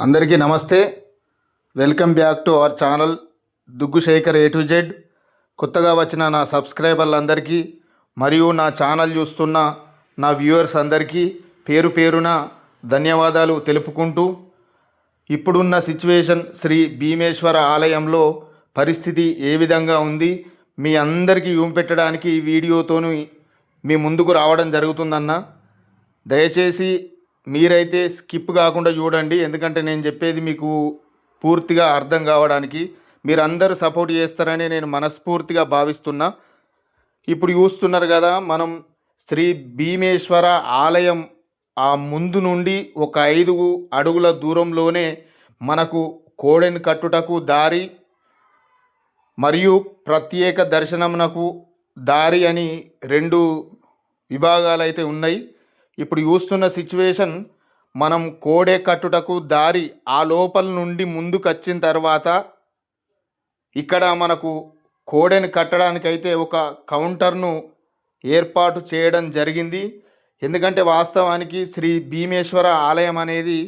అందరికీ నమస్తే. Welcome back to our channel Duggu Shekhar A to Z కొత్తగా వచ్చిన నా సబ్స్క్రైబర్లందరికీ మరియు నా ఛానల్ చూస్తున్న నా వ్యూవర్స్ అందరికీ పేరు పేరున ధన్యవాదాలు తెలుపుకుంటూ ఇప్పుడున్న సిచ్యువేషన్ శ్రీ భీమేశ్వర ఆలయంలో పరిస్థితి ఏ విధంగా ఉంది మీ అందరికీ చూపెట్టడానికి ఈ వీడియోతోని మీ ముందుకు రావడం జరుగుతుందన్న. దయచేసి మీరైతే స్కిప్ కాకుండా చూడండి ఎందుకంటే నేను చెప్పేది మీకు పూర్తిగా అర్థం కావడానికి. మీరు అందరూ సపోర్ట్ చేస్తారని నేను మనస్ఫూర్తిగా భావిస్తున్నా. ఇప్పుడు చూస్తున్నారు కదా మనం శ్రీ భీమేశ్వర ఆలయం ఆ ముందు నుండి ఒక ఐదు అడుగుల దూరంలోనే మనకు కోడెను కట్టుటకు దారి మరియు ప్రత్యేక దర్శనమునకు దారి అని రెండు విభాగాలు అయితే ఉన్నాయి. ఇప్పుడు చూస్తున్న సిచ్యువేషన్ మనం కోడే కట్టుటకు దారి ఆ లోపల నుండి ముందుకు వచ్చిన తర్వాత ఇక్కడ మనకు కోడెని కట్టడానికైతే ఒక కౌంటర్ను ఏర్పాటు చేయడం జరిగింది. ఎందుకంటే వాస్తవానికి శ్రీ భీమేశ్వర ఆలయం అనేది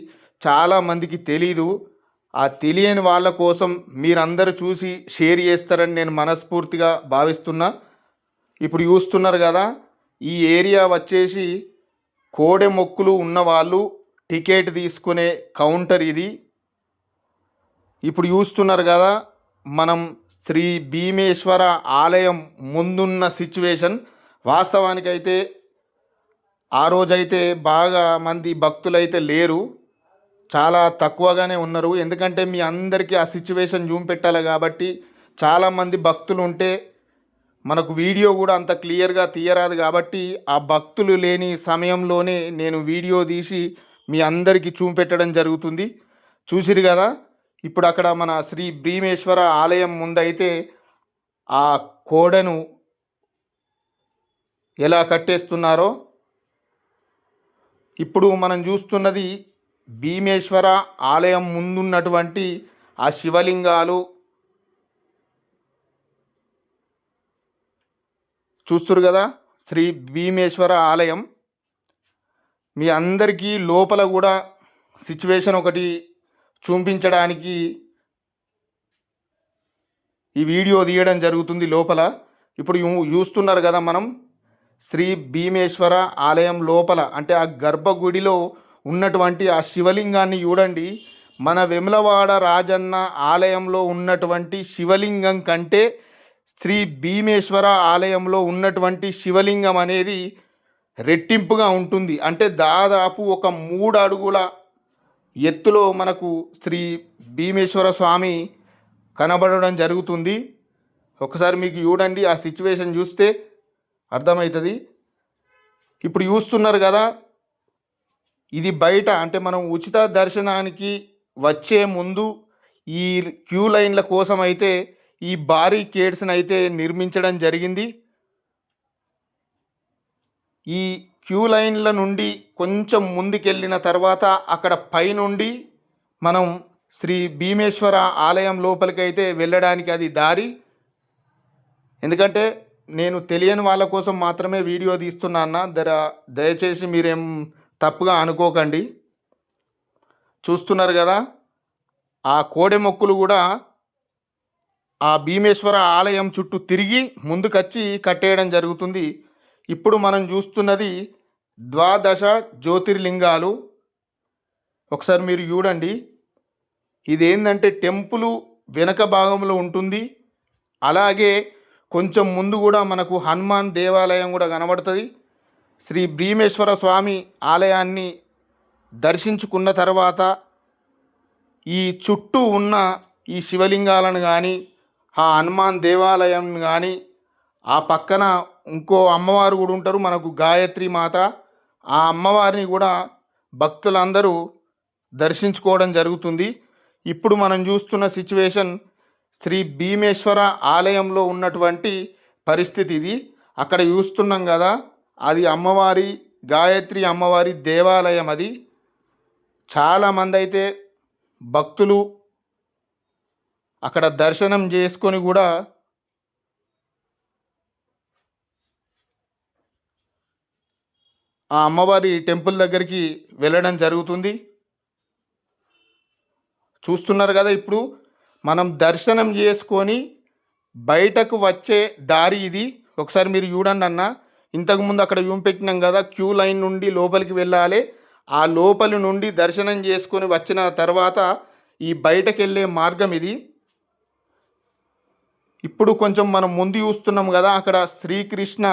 చాలామందికి తెలీదు. ఆ తెలియని వాళ్ళ కోసం మీరందరూ చూసి షేర్ చేస్తారని నేను మనస్ఫూర్తిగా భావిస్తున్నా. ఇప్పుడు చూస్తున్నారు కదా ఈ ఏరియా వచ్చేసి కోడె మొక్కులు ఉన్నవాళ్ళు టికెట్ తీసుకునే కౌంటర్ ఇది. ఇప్పుడు చూస్తున్నారు కదా మనం శ్రీ భీమేశ్వర ఆలయం ముందున్న సిచ్యువేషన్ వాస్తవానికైతే ఆ రోజైతే బాగా మంది భక్తులైతే లేరు. చాలా తక్కువగానే ఉన్నారు. ఎందుకంటే మీ అందరికీ ఆ సిచ్యువేషన్ జూమ్ పెట్టాలి కాబట్టి చాలామంది భక్తులు ఉంటే మనకు వీడియో కూడా అంత క్లియర్గా తీయరాదు కాబట్టి ఆ భక్తులు లేని సమయంలోనే నేను వీడియో తీసి మీ అందరికీ చూపెట్టడం జరుగుతుంది. చూసిరు కదా? ఇప్పుడు అక్కడ మన శ్రీ భీమేశ్వర ఆలయం ముందైతే ఆ కోడను ఎలా కట్టేస్తున్నారో ఇప్పుడు మనం చూస్తున్నది భీమేశ్వర ఆలయం ముందున్నటువంటి ఆ శివలింగాలు చూస్తురు కదా? శ్రీ భీమేశ్వర ఆలయం. మీ అందరికీ లోపల కూడా సిచ్యువేషన్ ఒకటి చూపించడానికి ఈ వీడియో తీయడం జరుగుతుంది లోపల. ఇప్పుడు చూస్తున్నారు కదా మనం? శ్రీ భీమేశ్వర ఆలయం లోపల అంటే ఆ గర్భగుడిలో ఉన్నటువంటి ఆ శివలింగాన్ని చూడండి. మన వెములవాడ రాజన్న ఆలయంలో ఉన్నటువంటి శివలింగం కంటే శ్రీ భీమేశ్వర ఆలయంలో ఉన్నటువంటి శివలింగం అనేది రెట్టింపుగా ఉంటుంది. అంటే దాదాపు ఒక మూడు అడుగుల ఎత్తులో మనకు శ్రీ భీమేశ్వర స్వామి కనబడడం జరుగుతుంది. ఒకసారి మీకు చూడండి ఆ సిచ్యువేషన్ చూస్తే అర్థమవుతుంది. ఇప్పుడు చూస్తున్నారు కదా ఇది బయట అంటే మనం ఉచిత దర్శనానికి వచ్చే ముందు ఈ క్యూ లైన్ల కోసం అయితే ఈ భారీ కేడ్స్ని అయితే నిర్మించడం జరిగింది. ఈ క్యూ లైన్ల నుండి కొంచెం ముందుకెళ్ళిన తర్వాత అక్కడ పైనుండి మనం శ్రీ భీమేశ్వర ఆలయం లోపలికైతే వెళ్ళడానికి అది దారి. ఎందుకంటే నేను తెలియని వాళ్ళ కోసం మాత్రమే వీడియో తీస్తున్నా అన్న. దర దయచేసి మీరేం తప్పుగా అనుకోకండి. చూస్తున్నారు కదా ఆ కోడె మొక్కులు కూడా ఆ భీమేశ్వర ఆలయం చుట్టూ తిరిగి ముందుకొచ్చి కట్టేయడం జరుగుతుంది. ఇప్పుడు మనం చూస్తున్నది ద్వాదశ జ్యోతిర్లింగాలు. ఒకసారి మీరు చూడండి. ఇదేంటంటే టెంపుల్ వెనక భాగంలో ఉంటుంది. అలాగే కొంచెం ముందు కూడా మనకు హనుమాన్ దేవాలయం కూడా కనబడుతుంది. శ్రీ భీమేశ్వర స్వామి ఆలయాన్ని దర్శించుకున్న తర్వాత ఈ చుట్టూ ఉన్న ఈ శివలింగాలను కానీ ఆ హనుమాన్ దేవాలయం కానీ ఆ పక్కన ఇంకో అమ్మవారు కూడా ఉంటారు మనకు గాయత్రి మాత. ఆ అమ్మవారిని కూడా భక్తులందరూ దర్శించుకోవడం జరుగుతుంది. ఇప్పుడు మనం చూస్తున్న సిచ్యువేషన్ శ్రీ భీమేశ్వర ఆలయంలో ఉన్నటువంటి పరిస్థితి ఇది. అక్కడ చూస్తున్నాం కదా అది అమ్మవారి గాయత్రి అమ్మవారి దేవాలయం అది. చాలామంది అయితే భక్తులు అక్కడ దర్శనం చేసుకొని కూడా ఆ అమ్మవారి టెంపుల్ దగ్గరికి వెళ్ళడం జరుగుతుంది. చూస్తున్నారు కదా ఇప్పుడు మనం దర్శనం చేసుకొని బయటకు వచ్చే దారి ఇది. ఒకసారి మీరు చూడండి అన్న. ఇంతకుముందు అక్కడ చూపెట్టినాం కదా? క్యూ లైన్ నుండి లోపలికి వెళ్ళాలి. ఆ లోపలి నుండి దర్శనం చేసుకొని వచ్చిన తర్వాత ఈ బయటకు వెళ్ళే మార్గం ఇది. ఇప్పుడు కొంచెం మనం ముందు చూస్తున్నాం కదా అక్కడ శ్రీకృష్ణ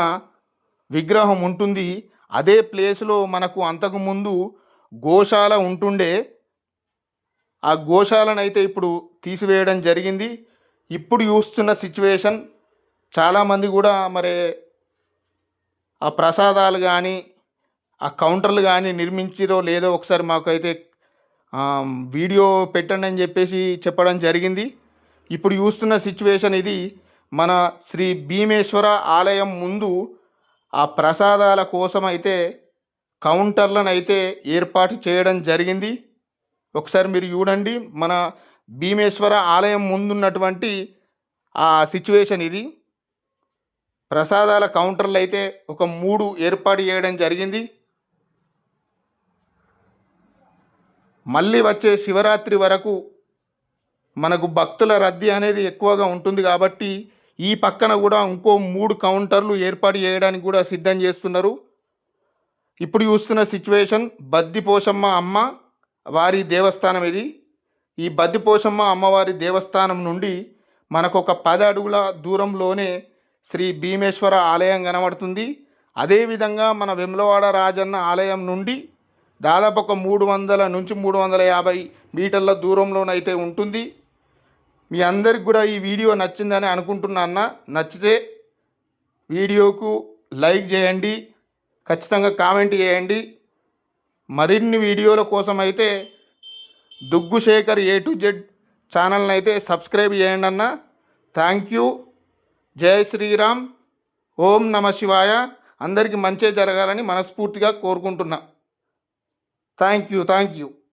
విగ్రహం ఉంటుంది. అదే ప్లేస్లో మనకు అంతకుముందు గోశాల ఉంటుండే. ఆ గోశాలను అయితే ఇప్పుడు తీసివేయడం జరిగింది. ఇప్పుడు చూస్తున్న సిచ్యువేషన్ చాలామంది కూడా మరి ఆ ప్రసాదాలు కానీ ఆ కౌంటర్లు కానీ నిర్మించిరో లేదో ఒకసారి మాకైతే వీడియో పెట్టండి అని చెప్పేసి చెప్పడం జరిగింది. ఇప్పుడు చూస్తున్న సిచ్యువేషన్ ఇది. మన శ్రీ భీమేశ్వర ఆలయం ముందు ఆ ప్రసాదాల కోసం అయితే కౌంటర్లను అయితే ఏర్పాటు చేయడం జరిగింది. ఒకసారి మీరు చూడండి. మన భీమేశ్వర ఆలయం ముందున్నటువంటి ఆ సిచ్యువేషన్ ఇది. ప్రసాదాల కౌంటర్లు అయితే ఒక మూడు ఏర్పాటు చేయడం జరిగింది. మళ్ళీ వచ్చే శివరాత్రి వరకు మనకు భక్తుల రద్దీ అనేది ఎక్కువగా ఉంటుంది కాబట్టి ఈ పక్కన కూడా ఇంకో మూడు కౌంటర్లు ఏర్పాటు చేయడానికి కూడా సిద్ధం చేస్తున్నారు. ఇప్పుడు చూస్తున్న సిచ్యువేషన్ బద్దిపోషమ్మ అమ్మ వారి దేవస్థానం ఇది. ఈ బద్దిపోషమ్మ అమ్మవారి దేవస్థానం నుండి మనకు ఒక పది అడుగుల దూరంలోనే శ్రీ భీమేశ్వర ఆలయం కనబడుతుంది. అదేవిధంగా మన వెమ్లవాడ రాజన్న ఆలయం నుండి దాదాపు ఒక మూడు వందల నుంచి మూడు వందల యాభై మీటర్ల దూరంలోనైతే ఉంటుంది. మీ అందరికి కూడా ఈ వీడియో నచ్చిందని అనుకుంటున్నా అన్న. నచ్చితే వీడియోకు లైక్ చేయండి ఖచ్చితంగా కామెంట్ చేయండి. మరిన్ని వీడియోల కోసం అయితే Duggu Shekhar A to Z ఛానల్ని అయితే సబ్స్క్రైబ్ చేయండి అన్న. Thank you. జై శ్రీరామ్. ఓం నమ శివాయ. అందరికీ మంచి జరగాలని మనస్ఫూర్తిగా కోరుకుంటున్నా. Thank you thank you.